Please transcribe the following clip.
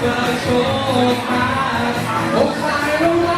เจอโชคมาอกสายลงมา